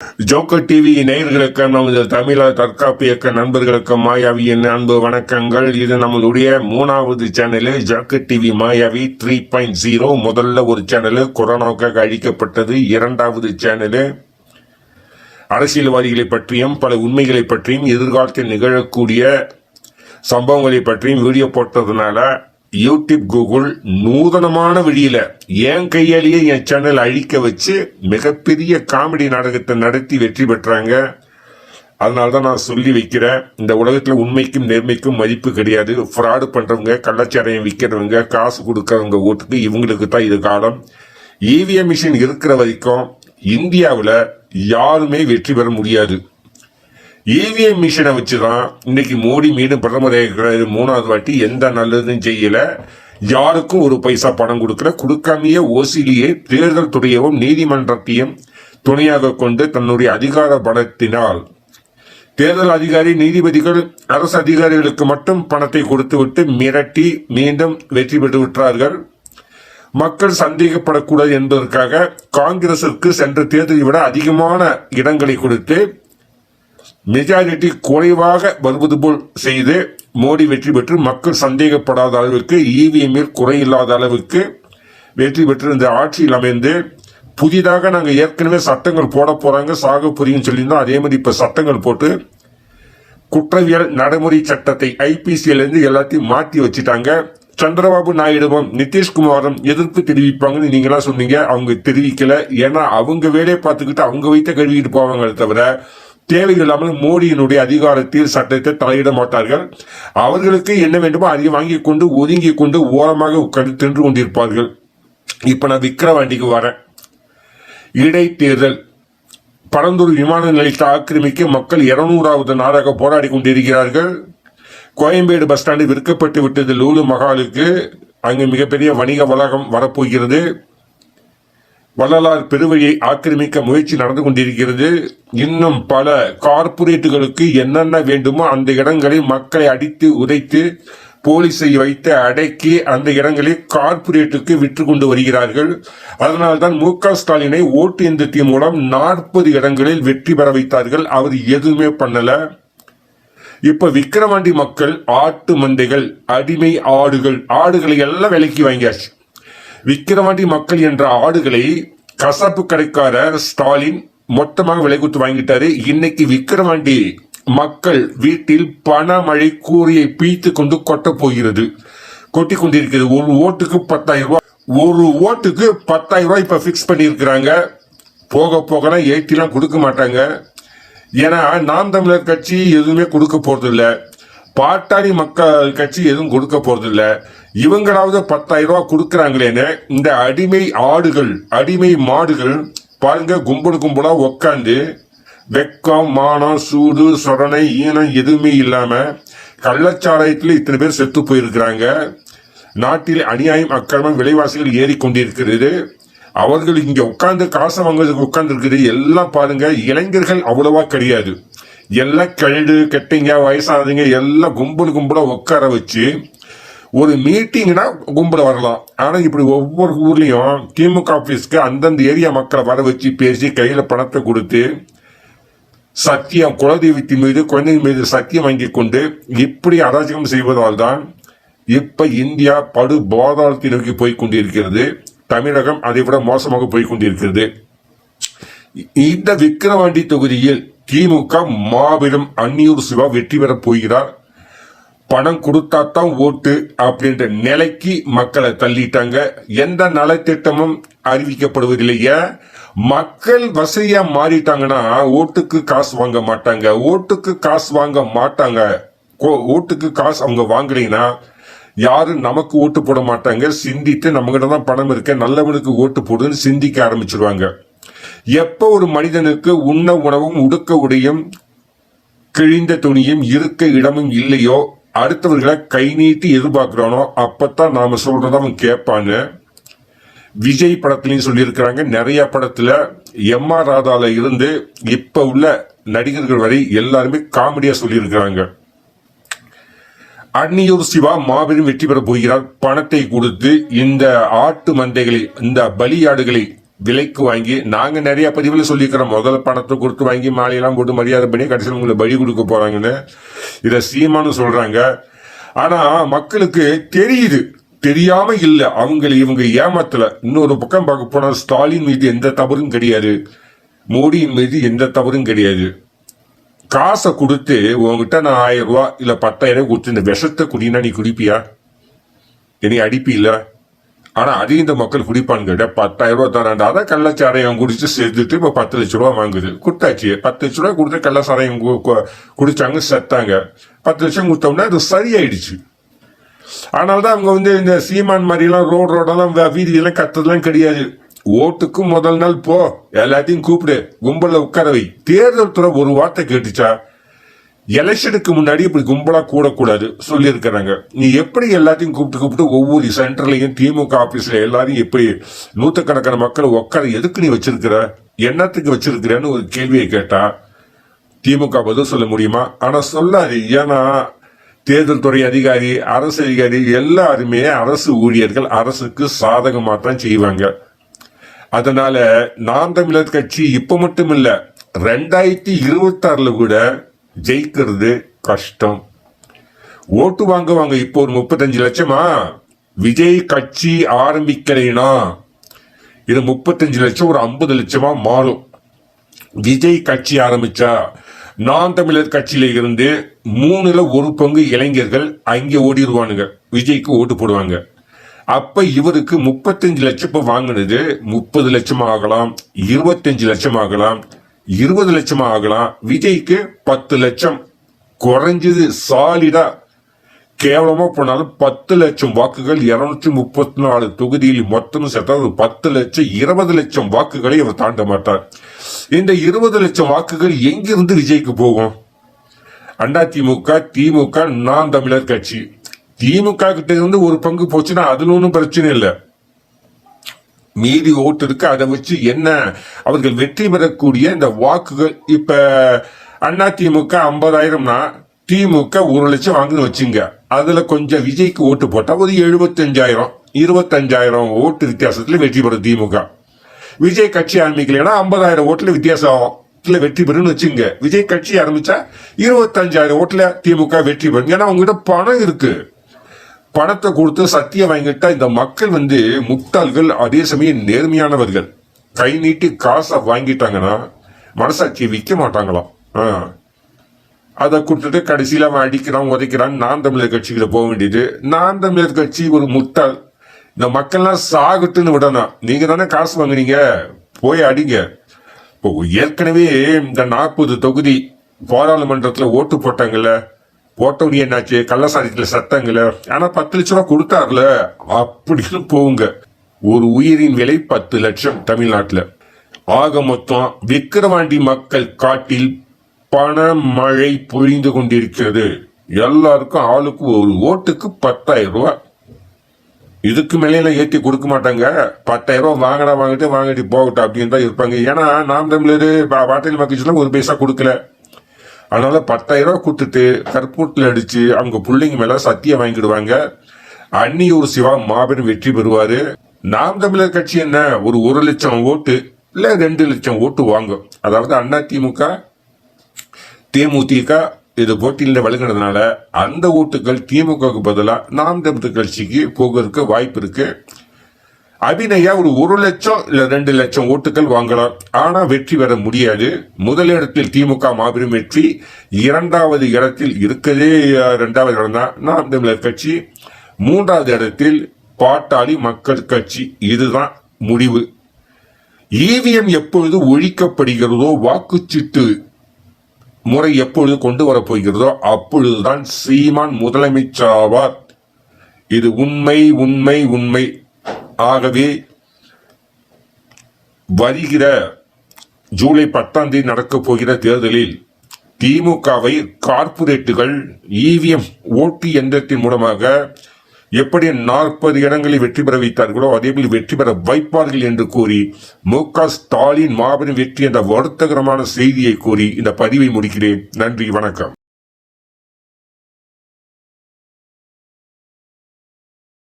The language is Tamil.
ஜோக்கர் டிவி நேயர்களுக்கு நமது தமிழர் தற்காப்பு இயக்க நண்பர்களுக்கு மாயாவியின் அன்பு வணக்கங்கள். இது நம்மளுடைய மூணாவது channel joker TV Mayavi three point zero முதல்ல ஒரு சேனலு கொரோனாவுக்காக அழிக்கப்பட்டது. இரண்டாவது சேனலு அரசியல்வாதிகளை பற்றியும் பல உண்மைகளை பற்றியும் எதிர்காலத்தில் நிகழக்கூடிய சம்பவங்களை பற்றியும் வீடியோ போட்டதுனால யூடியூப் கூகுள் நூதனமான வழியில என் கையாலேயே என் சேனல் அழிக்க வச்சு மிகப்பெரிய காமெடி நாடகத்தை நடத்தி வெற்றி பெற்றாங்க. அதனால தான் நான் சொல்லி வைக்கிறேன் இந்த உலகத்தில் உண்மைக்கும் நேர்மைக்கும் மதிப்பு கிடையாது. ஃப்ராடு பண்ணுறவங்க கள்ளச்சாரையும் விற்கிறவங்க காசு கொடுக்கறவங்க ஓட்டுக்கு இவங்களுக்கு தான் இது காலம். இவிஎம் மிஷின் இருக்கிற வரைக்கும் இந்தியாவில் யாருமே வெற்றி பெற முடியாது. இவிஎம் மிஷினை வச்சுதான் இன்னைக்கு மோடி மீண்டும் பிரதமர் இருக்கிறாரு மூணாவது வாட்டி எந்த நல்லதும் செய்யல. யாருக்கும் ஒரு பைசா பணம் கொடுக்கல. கொடுக்காமையே ஓசிலியை தேர்தல் துறையவும் நீதிமன்றத்தையும் துணையாக கொண்டு தன்னுடைய அதிகார பலத்தினால் தேர்தல் அதிகாரி நீதிபதிகள் அரசு அதிகாரிகளுக்கு மட்டும் பணத்தை கொடுத்துவிட்டு மிரட்டி மீண்டும் வெற்றி பெற்று விட்டார்கள். மக்கள் சந்தேகப்படக்கூடாது என்பதற்காக காங்கிரசுக்கு சென்ற தேர்தலை விட அதிகமான இடங்களை கொடுத்து மெஜாரிட்டி குறைவாக வருவது போல் செய்து மோடி வெற்றி பெற்று மக்கள் சந்தேகப்படாத அளவுக்கு இவிஎம்மில் குறையில்லாத அளவுக்கு வெற்றி பெற்று இந்த ஆட்சியில் அமைந்து புதிதாக நாங்கள் ஏற்கனவே சட்டங்கள் போட போறாங்க சாக புரியும் சொல்லியிருந்தோம். அதே மாதிரி இப்போ சட்டங்கள் போட்டு குற்றவியல் நடைமுறை சட்டத்தை ஐபிசியில இருந்து எல்லாத்தையும் மாற்றி வச்சுட்டாங்க. சந்திரபாபு நாயுடுவும் நிதிஷ்குமாரும் எதிர்ப்பு தெரிவிப்பாங்கன்னு நீங்களா சொன்னீங்க. அவங்க தெரிவிக்கல. ஏன்னா அவங்க வேலையை பார்த்துக்கிட்டு அவங்க வைத்த கழுவிட்டு போவாங்களே தவிர தேவையில்லாமல் மோடியினுடைய அதிகாரத்தில் சட்டத்தை தலையிட மாட்டார்கள். அவர்களுக்கு என்ன வேண்டுமோ அதை வாங்கி கொண்டு ஒதுங்கி கொண்டு ஓரமாக உட்கார்ந்து தின்று கொண்டிருப்பார்கள். இப்ப நான் விக்கிரவாண்டிக்கு வரேன். இடைத்தேர்தல். பரந்தூர் விமான நிலையத்தை ஆக்கிரமிக்க மக்கள் இருநூறாவது நாளாக போராடி கொண்டிருக்கிறார்கள். கோயம்பேடு பஸ் ஸ்டாண்டில் விற்கப்பட்டு விட்டது லூலு மகாலுக்கு. அங்கு மிகப்பெரிய வணிக வளாகம் வரப்போகிறது. வள்ளலார் பெருவழியை ஆக்கிரமிக்க முயற்சி நடந்து கொண்டிருக்கிறது. இன்னும் பல கார்ப்பரேட்டுகளுக்கு என்னென்ன வேண்டுமோ அந்த இடங்களை மக்களை அடித்து உதைத்து போலீஸை வைத்து அடக்கி அந்த இடங்களை கார்ப்பரேட்டுக்கு விற்று கொண்டு வருகிறார்கள். அதனால்தான் மு க ஸ்டாலினை ஓட்டு எந்திரத்தின் மூலம் நாற்பது இடங்களில் வெற்றி பெற வைத்தார்கள். அவர் எதுவுமே பண்ணல. இப்ப விக்கிரவாண்டி மக்கள் ஆட்டு மந்தைகள் அடிமை ஆடுகள் ஆடுகளை எல்லாம் விலைக்கு வாங்கியாச்சு. விக்கிரவாண்டி மக்கள் என்ற ஆடுகளை கசாப்பு கடைக்காரர் ஸ்டாலின் மொத்தமாக விலை கொடுத்து வாங்கிட்டாரு. இன்னைக்கு விக்கிரவாண்டி மக்கள் வீட்டில் பணமழை கூறியை பீத்து கொண்டு கொட்ட போகிறது. கொட்டி கொண்டிருக்கிறது. ஒரு ஓட்டுக்கு பத்தாயிரம் ரூபாய் ஒரு ஓட்டுக்கு பத்தாயிரம் ரூபாய் இப்ப பிக்ஸ் பண்ணியிருக்கிறாங்க. போக போகலாம் ஏற்றிலாம் கொடுக்க மாட்டாங்க. ஏன்னா நாம் தமிழர் கட்சி எதுவுமே கொடுக்க போறது பாட்டாளி மக்கள் கட்சி எதுவும் கொடுக்க போறதில்ல. இவங்களாவது பத்தாயிரம் ரூபா கொடுக்கறாங்களேன்னு இந்த அடிமை ஆடுகள் அடிமை மாடுகள் பாருங்க கும்பல் கும்பலா உக்காந்து வெக்கம் மானம் சூடு சொரணை ஈனம் எதுவுமே இல்லாம கள்ளச்சாராயத்தில் இத்தனை பேர் செத்து போயிருக்கிறாங்க. நாட்டில் அநியாயம் அக்கிரமம் விலைவாசிகள் ஏறிக்கொண்டிருக்கிறது. அவர்கள் இங்க உட்கார்ந்து காசை வாங்குறதுக்கு உட்கார்ந்து இருக்குது எல்லாம் பாருங்க இளைஞர்கள் அவ்வளவா கிடையாது. எல்லாம் கழுடு கெட்டைங்க வயசானதுங்க எல்லாம் கும்பல் கும்பலாக உட்கார வச்சு ஒரு மீட்டிங்னா கும்பல வரலாம். ஆனா இப்படி ஒவ்வொரு ஊர்லயும் திமுக ஆபீஸ்க்கு அந்தந்த ஏரியா மக்களை வர வச்சு பேசி கையில பணத்தை கொடுத்து சத்தியம் குலதெய்வத்தின் மீது குழந்தைகள் மீது சத்தியம் வாங்கி கொண்டு இப்படி அராஜகம் செய்வதால் தான் இப்ப இந்தியா படு போதாளத்தை நோக்கி போய் கொண்டிருக்கிறது. தமிழகம் அதை விட மோசமாக போய் கொண்டிருக்கிறது. இந்த விக்கிரவாண்டி தொகுதியில் திமுக மாபெரும் அந்நியூர் சிவா வெற்றி பெறப் போகிறார். பணம் கொடுத்தா தான் ஓட்டு அப்படின்ற நிலைக்கு மக்களை தள்ளிட்டாங்க. எந்த நலத்திட்டமும் அறிவிக்கப்படுவதில்லையே மக்கள் வசதியா மாறிட்டாங்கன்னா ஓட்டுக்கு காசு வாங்க மாட்டாங்க. ஓட்டுக்கு காசு வாங்க மாட்டாங்க. கோ- ஓட்டுக்கு காசு அவங்க வாங்கலைன்னா யாரும் நமக்கு ஓட்டு போட மாட்டாங்க. சிந்திட்டு நம்மகிட்ட தான் பணம் இருக்க. நல்லவனுக்கு ஓட்டு போடுன்னு சிந்திக்க ஆரம்பிச்சிருவாங்க. எப்ப ஒரு மனிதனுக்கு உண்ண உணவும் உடுக்க உடையும் கிழிந்த துணியும் இருக்க இடமும் இல்லையோ அடுத்தவர்களை கை நீட்டி எதிர்பார்க்கிறானோ அப்பத்தான் நாம சொல்றத அவன் கேட்பாங்க விஜய் படத்துலையும் சொல்லியிருக்கிறாங்க. நிறைய படத்துல எம் ஆர் ராதால இருந்து இப்ப உள்ள நடிகர்கள் வரை எல்லாருமே காமெடியா சொல்லியிருக்கிறாங்க. அன்னியூர் சிவா மாபெரும் வெற்றி பெற போகிறார். பணத்தை கொடுத்து இந்த ஆட்டு மந்தைகளை இந்த பலியாடுகளை விலைக்கு வாங்கி நாங்கள் நிறைய பதிவில் சொல்லிக்கிறோம் முதல்ல பணத்தை கொடுத்து வாங்கி மாலையெல்லாம் போட்டு மரியாதை பண்ணி கடைசியில் உங்களை பலி கொடுக்க போகிறாங்கன்னு இதை சீமானு சொல்கிறாங்க ஆனால் மக்களுக்கு தெரியுது. தெரியாம இல்லை. அவங்களை இவங்க ஏமாத்தல. இன்னொரு பக்கம் பார்க்க போனால் ஸ்டாலின் மீது எந்த தவறும் கிடையாது. மோடியின் மீது எந்த தவறும் கிடையாது. காசை கொடுத்து உங்ககிட்ட நான் ஆயிரம் ரூபா இல்லை பத்தாயிரம் கொடுத்து இந்த விஷத்தை குடினா நீ குடிப்பியா? இனி அடிப்பி இல்லை ஆனா அதையும் இந்த மக்கள் குடிப்பான்னு கேட்டா பத்தாயிரம் ரூபா தராண்டா அதான் கள்ளச்சாராயம் குடிச்சு சேர்த்துட்டு இப்ப பத்து லட்ச ரூபா வாங்குது. குட்டாச்சு பத்து லட்ச ரூபா கொடுத்து கள்ளச்சாராயம் குடிச்சாங்க செத்தாங்க. பத்து லட்சம் கொடுத்தோம்னா அது சரியாயிடுச்சு. ஆனால் தான் அவங்க வந்து இந்த சீமான் மாதிரிலாம் ரோடு ரோடெல்லாம் வீதியெல்லாம் கத்துறதுலாம் கிடையாது. ஓட்டுக்கு முதல் நாள் போ. எல்லாத்தையும் கூப்பிடு. கும்பலில் உட்கார வை. தேர்தல் துறை ஒரு வார்த்தை கேட்டுச்சா? எலெக்ஷனுக்கு முன்னாடி இப்படி கும்பலா கூடக்கூடாது சொல்லியிருக்கிறாங்க. நீ எப்படி எல்லாத்தையும் கூப்பிட்டு கூப்பிட்டு ஒவ்வொரு சென்டர்லையும் திமுக ஆபீஸ்ல எல்லாரையும் எப்படி நூத்துக்கணக்கான மக்கள் உட்கார எதுக்கு நீ வச்சிருக்கிற? என்னத்துக்கு வச்சிருக்கிறேன்னு ஒரு கேள்வியை கேட்டா திமுக பதில் சொல்ல முடியுமா? ஆனா சொல்லாது. ஏன்னா தேர்தல் துறை அதிகாரி அரசு அதிகாரி எல்லாருமே அரசு ஊழியர்கள் அரசுக்கு சாதகமா தான் செய்வாங்க. அதனால நாம் தமிழர் கட்சி இப்ப மட்டும் இல்ல ரெண்டாயிரத்தி இருபத்தி ஆறுல கூட ஜெயிக்கிறது கஷ்டம். ஓட்டு வாங்குவாங்க இப்போ ஒரு முப்பத்தஞ்சு லட்சமா? விஜய் கட்சி ஆரம்பிக்கலைனா இது முப்பத்தஞ்சு லட்சம் ஒரு ஐம்பது லட்சமா மாறும். விஜய் கட்சி ஆரம்பிச்சா நான் தமிழர் கட்சியில இருந்து மூணுல ஒரு பங்கு இளைஞர்கள் அங்கே ஓடிடுவானுங்க. விஜய்க்கு ஓட்டு போடுவாங்க. அப்ப இவருக்கு முப்பத்தஞ்சு லட்சம் வாங்கினது முப்பது லட்சம் ஆகலாம் இருபத்தஞ்சு லட்சம் ஆகலாம். இருபது லட்சம் ஆகலாம். விஜய்க்கு பத்து லட்சம். குறைஞ்சது சாலிடா கேவலமா போனாலும் பத்து லட்சம் வாக்குகள் இருநூற்றி முப்பத்தி நாலு தொகுதியில் மொத்தம் சேர்த்தா அது பத்து லட்சம் இருபது லட்சம் வாக்குகளை அவர் தாண்ட மாட்டார். இந்த இருபது லட்சம் வாக்குகள் எங்கிருந்து விஜய்க்கு போகும்? அண்டா திமுக திமுக நான் தமிழர் கட்சி. திமுக கிட்ட இருந்து ஒரு பங்கு போச்சுன்னா அதுல ஒன்றும் பிரச்சனை இல்லை. மீதி ஓட்டு இருக்கு அதை வச்சு என்ன? அவர்கள் வெற்றி பெறக்கூடிய இந்த வாக்குகள் இப்ப அண்ணா திமுக ஐம்பதாயிரம்னா திமுக ஒரு லட்சம் வாங்குன்னு வச்சுங்க. அதுல கொஞ்சம் விஜய்க்கு ஓட்டு போட்டா ஒரு எழுபத்தஞ்சாயிரம் இருபத்தஞ்சாயிரம் ஓட்டு வித்தியாசத்துல வெற்றி பெறும் திமுக. விஜய் கட்சி ஆரம்பிக்கலைன்னா ஐம்பதாயிரம் ஓட்டுல வித்தியாசம் இல்ல வெற்றி பெறும் வச்சுங்க. விஜய் கட்சி ஆரம்பிச்சா இருபத்தஞ்சாயிரம் ஓட்டுல திமுக வெற்றி பெறும். ஏன்னா அவங்ககிட்ட பணம் இருக்கு. பணத்தை கொடுத்து சத்திய வாங்கிட்டா இந்த மக்கள் வந்து முட்டாள்கள் அதே சமயம் நேர்மையானவர்கள். கை நீட்டி காசை வாங்கிட்டாங்கன்னா மனசாட்சியை விற்க மாட்டாங்களாம். ஆ. அதை கொடுத்துட்டு கடைசியில் அவன் அடிக்கிறான் உதைக்கிறான். நான் தமிழர் கட்சிக்குள்ள போக வேண்டியது. நான் தமிழர் கட்சி ஒரு முட்டாள். இந்த மக்கள்லாம் சாகட்டுன்னு விடணும். நீங்க தானே காசு வாங்குனீங்க. போய் அடிங்க. இப்போ ஏற்கனவே இந்த நாற்பது தொகுதி பாராளுமன்றத்தில் ஓட்டு போட்டாங்கல்ல. போட்டவனி என்னாச்சு? கள்ளசாரியத்துல சத்தங்கள. ஆனா பத்து லட்சம் ரூபாய் கொடுத்தாருல. அப்படின்னு போவுங்க ஒரு உயிரின் விலை பத்து லட்சம் தமிழ்நாட்டுல. ஆக மொத்தம் விக்கிரவாண்டி மக்கள் காட்டில் பண மழை பொழிந்து கொண்டிருக்கிறது. எல்லாருக்கும் ஆளுக்கு ஒரு ஓட்டுக்கு பத்தாயிரம் ரூபாய் இதுக்கு மேலே ஏற்றி கொடுக்க மாட்டாங்க. பத்தாயிரம் ரூபாய் வாங்கடா வாங்கிட்டு வாங்கிட்டு போகட்டும் அப்படின்னு தான் இருப்பாங்க. ஏன்னா நாம் தமிழர் பாட்டில் மக்கள் ஒரு பைசா கொடுக்கல. அதனால பத்தாயிரம் ரூபா கொடுத்துட்டு கற்பூட்டில் அடிச்சு அவங்க பிள்ளைங்க மேல சத்தியம் வாங்கிடுவாங்க. அன்னியூர் சிவா மாபெரும் வெற்றி பெறுவாரு. நாம் தமிழர் கட்சி என்ன? ஒரு ஒரு லட்சம் ஓட்டு இல்ல ரெண்டு லட்சம் ஓட்டு வாங்கும். அதாவது அண்ணா திமுக தேமுதிக இது போட்டியில் வழங்கினதுனால அந்த ஓட்டுகள் திமுகவுக்கு பதிலாக நாம் தமிழர் கட்சிக்கு போகிறதுக்கு வாய்ப்பு இருக்கு. அபிநயா ஒரு ஒரு லட்சம் இல்ல ரெண்டு லட்சம் ஓட்டுகள் வாங்கலாம். ஆனா வெற்றி பெற முடியாது. முதலிடத்தில் திமுக மாபெரும் வெற்றி. இரண்டாவது இடத்தில் இருக்கதே இரண்டாவது இடம் தான். நாம் தமிழர் கட்சி. மூன்றாவது இடத்தில் பாட்டாளி மக்கள் கட்சி. இதுதான் முடிவு. இவிஎம் எப்பொழுது ஒழிக்கப்படுகிறதோ வாக்குச்சீட்டு முறை எப்பொழுது கொண்டு வரப்போகிறதோ அப்பொழுதுதான் சீமான் முதலமைச்சராவார். இது உண்மை உண்மை உண்மை. ஆகவே வருகிற ஜூலை பத்தாம் தேதி நடக்கப் போகிற தேர்தலில் திமுகவை கார்ப்பரேட்டுகள் இவிஎம் ஓட்டு எந்திரத்தின் மூலமாக எப்படி நாற்பது இடங்களில் வெற்றி பெற வைத்தார்களோ அதேபோல் வெற்றி பெற வைப்பார்கள் என்று கூறி மு க ஸ்டாலின் மாபெரும் வெற்றி என்ற வருத்தகரமான செய்தியை கூறி இந்த பதிவை முடிக்கிறேன். நன்றி வணக்கம்.